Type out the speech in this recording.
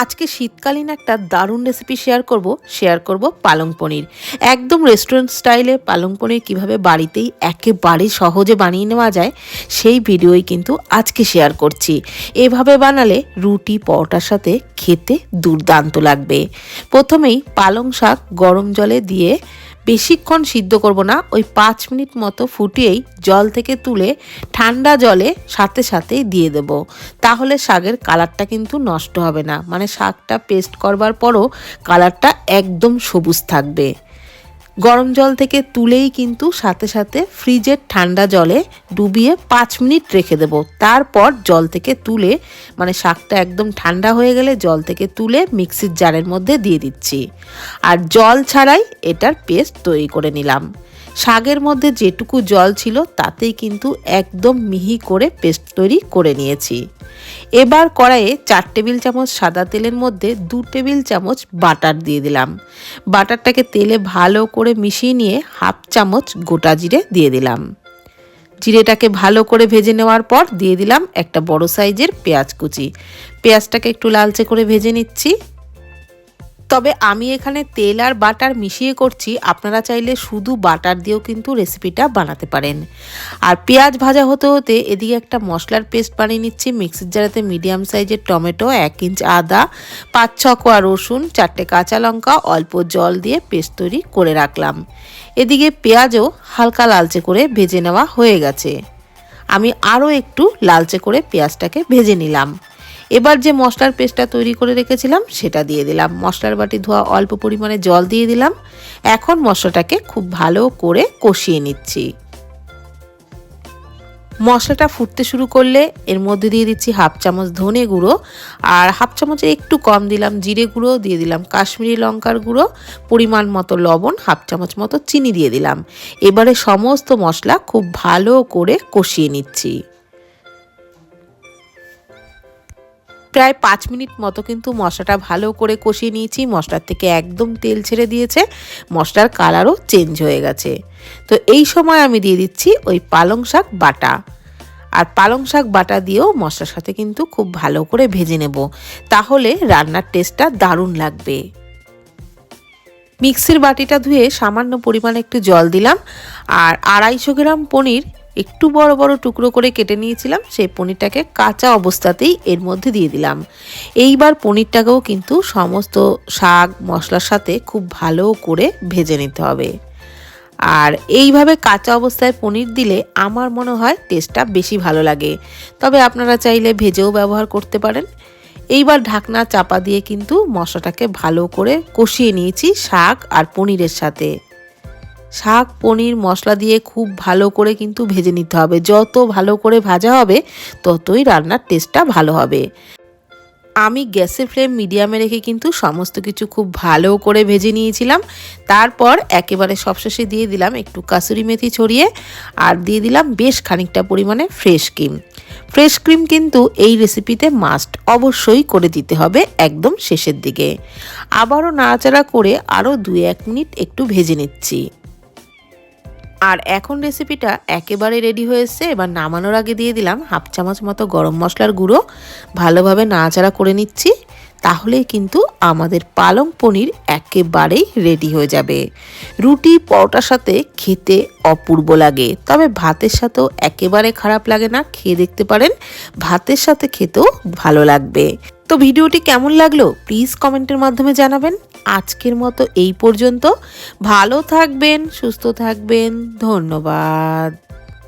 আজকে শীতকালীন একটা দারুণ রেসিপি শেয়ার করব শেয়ার করব পালং পনির। একদম রেস্টুরেন্ট স্টাইলে পালং পনির কীভাবে বাড়িতেই একেবারে সহজে বানিয়ে নেওয়া যায়, সেই ভিডিওই কিন্তু আজকে শেয়ার করছি। এভাবে বানালে রুটি, পরোটার সাথে খেতে দুর্দান্ত লাগবে। প্রথমেই পালং শাক গরম জলে দিয়ে বেশিক্ষণ সিদ্ধ করব না, ওই পাঁচ মিনিট মতো ফুটিয়েই জল থেকে তুলে ঠান্ডা জলে সাথে সাথেই দিয়ে দেব। তাহলে শাকের কালারটা কিন্তু নষ্ট হবে না মানে শাকটা পেস্ট করবার পরও কালারটা একদম সবুজ থাকবে। গরম জল থেকে তুলেই কিন্তু সাথে সাথে ফ্রিজের ঠান্ডা জলে ডুবিয়ে পাঁচ মিনিট রেখে দেব। তারপর জল থেকে তুলে মানে শাকটা একদম ঠান্ডা হয়ে গেলে জল থেকে তুলে মিক্সির জারের মধ্যে দিয়ে দিচ্ছি। আর জল ছাড়াই এটার পেস্ট তৈরি করে নিলাম। শাকের মধ্যে যেটুকু জল ছিল তাতেই কিন্তু একদম মিহি করে পেস্ট তৈরি করে নিয়েছি। এবার কড়াইয়ে চার টেবিল চামচ সাদা তেলের মধ্যে দু টেবিল চামচ বাটার দিয়ে দিলাম। বাটারটাকে তেলে ভালো করে মিশিয়ে নিয়ে হাফ চামচ গোটা জিরে দিয়ে দিলাম। জিরেটাকে ভালো করে ভেজে নেওয়ার পর দিয়ে দিলাম একটা বড় সাইজের পেঁয়াজ কুচি। পেঁয়াজটাকে একটু লালচে করে ভেজে নিচ্ছি। তবে আমি এখানে তেল আর বাটার মিশিয়ে করছি। আপনারা চাইলে শুধু বাটার দিয়েও কিন্তু রেসিপিটা বানাতে পারেন। আর পেঁয়াজ ভাজা হতে হতে এদিকে একটা মশলার পেস্ট বানিয়ে নিচ্ছি। মিক্সির জারাতে মিডিয়াম সাইজের টমেটো, এক ইঞ্চ আদা, পাঁচ ছ কোয়া রসুন, চারটে কাঁচা লঙ্কা, অল্প জল দিয়ে পেস্ট তৈরি করে রাখলাম। এদিকে পেঁয়াজও হালকা লালচে করে ভেজে নেওয়া হয়ে গেছে। আমি আরও একটু লালচে করে পেঁয়াজটাকে ভেজে নিলাম। এবার যে মশলার পেস্টটা তৈরি করে রেখেছিলাম, সেটা দিয়ে দিলাম। মশলার বাটি ধোয়া অল্প পরিমাণে জল দিয়ে দিলাম। এখন মশলাটাকে খুব ভালো করে কষিয়ে নিচ্ছি। মশলাটা ফুটতে শুরু করলে এর মধ্যে দিয়ে দিচ্ছি হাফ চামচ ধনে গুঁড়ো আর হাফ চামচে একটু কম দিলাম জিরে গুঁড়ো, দিয়ে দিলাম কাশ্মীরি লঙ্কার গুঁড়ো, পরিমাণ মতো লবণ, হাফ চামচ মতো চিনি দিয়ে দিলাম। এবারে সমস্ত মশলা খুব ভালো করে কষিয়ে নিচ্ছি। প্রায় পাঁচ মিনিট মতো কিন্তু মশলাটা ভালো করে কষিয়ে নিয়েছি। মশলার থেকে একদম তেল ছেড়ে দিয়েছে। মশলার কালারও চেঞ্জ হয়ে গেছে। তো এই সময় আমি দিয়ে দিচ্ছি ওই পালং শাক বাটা। আর পালং শাক বাটা দিয়েও মশলার সাথে কিন্তু খুব ভালো করে ভেজে নেব। তাহলে রান্নার টেস্টটা দারুণ লাগবে। মিক্সির বাটিটা ধুয়ে সামান্য পরিমাণে একটু জল দিলাম। আর আড়াইশো গ্রাম পনির একটু বড় বড় টুকরো করে কেটে নিয়েছিলাম, সেই পনিরটাকে কাঁচা অবস্থাতেই এর মধ্যে দিয়ে দিলাম। এইবার পনিরটাকেও কিন্তু সমস্ত শাক, মশলার সাথে খুব ভালো করে ভেজে নিতে হবে। আর এইভাবে কাঁচা অবস্থায় পনির দিলে আমার মনে হয় টেস্টটা বেশি ভালো লাগে। তবে আপনারা চাইলে ভেজেও ব্যবহার করতে পারেন। এইবার ঢাকনা চাপা দিয়ে কিন্তু মশলাটাকে ভালো করে কষিয়ে নিয়েছি শাক আর পনিরের সাথে। শাক, পনির, মশলা দিয়ে খুব ভালো করে কিন্তু ভেজে নিতে হবে। যত ভালো করে ভাজা হবে, ততই রান্নার টেস্টটা ভালো হবে। আমি গ্যাসের ফ্লেম মিডিয়ামে রেখে কিন্তু সমস্ত কিছু খুব ভালো করে ভেজে নিয়েছিলাম। তারপর একেবারে সবশেষে দিয়ে দিলাম একটু কাসুরি মেথি ছড়িয়ে আর দিয়ে দিলাম বেশ খানিকটা পরিমাণে ফ্রেশ ক্রিম ফ্রেশ ক্রিম কিন্তু এই রেসিপিতে মাস্ট অবশ্যই করে দিতে হবে একদম শেষের দিকে। আবারও নাড়াচাড়া করে আরও দু এক মিনিট একটু ভেজে নিচ্ছি। আর এখন রেসিপিটা একেবারে রেডি হয়েছে। এবার নামানোর আগে দিয়ে দিলাম হাফ চামচ মতো গরম মশলার গুঁড়ো। ভালোভাবে নাড়াচাড়া করে নিচ্ছি। তাহলেই কিন্তু আমাদের পালং পনির একেবারেই রেডি হয়ে যাবে। রুটি, পরোটার সাথে খেতে অপূর্ব লাগে, তবে ভাতের সাথেও একেবারে খারাপ লাগে না, খেয়ে দেখতে পারেন, ভাতের সাথে খেতেও ভালো লাগবে। তো ভিডিওটি কেমন লাগল প্লিজ কমেন্টের মাধ্যমে জানাবেন। আজকের মতো এই পর্যন্ত, ভালো থাকবেন, সুস্থ থাকবেন, ধন্যবাদ।